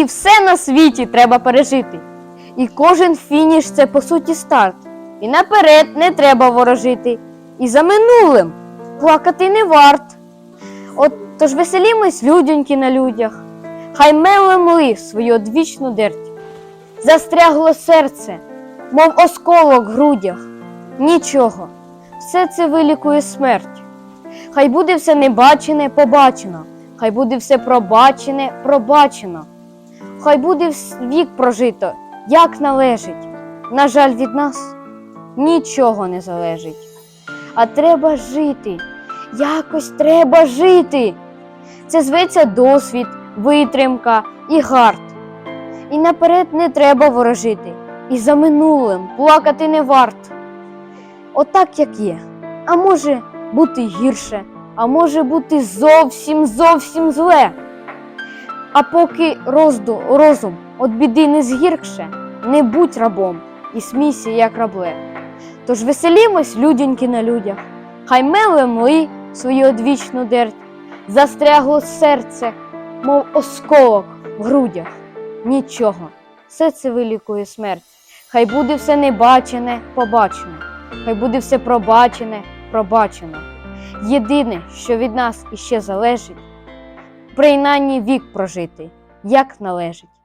І все на світі треба пережити. І кожен фініш це по суті старт. І наперед не треба ворожити. І за минулим плакати не варт. От тож веселімось людяньки на людях, хай мелем ли свою одвічну дерть. Застрягло серце, мов осколок в грудях. Нічого, все це вилікує смерть. Хай буде все небачене, побачено, хай буде все пробачене, пробачено. Хай буде вік прожито, як належить. На жаль, від нас нічого не залежить. А треба жити, якось треба жити. Це зветься досвід, витримка і гард. І наперед не треба ворожити, і за минулим плакати не варт. Отак, як є. А може бути гірше, а може бути зовсім зовсім зле. А поки розду, розум від біди не згіркше, не будь рабом і смійся, як рабле. Тож веселімось, людяньки на людях, хай меле мли свою одвічну дерть, застрягло серце, мов осколок в грудях. Нічого, все це вилікує смерть. Хай буде все небачене, побачено, хай буде все пробачене, пробачено. Єдине, що від нас іще залежить, принаймні вік прожити, як належить.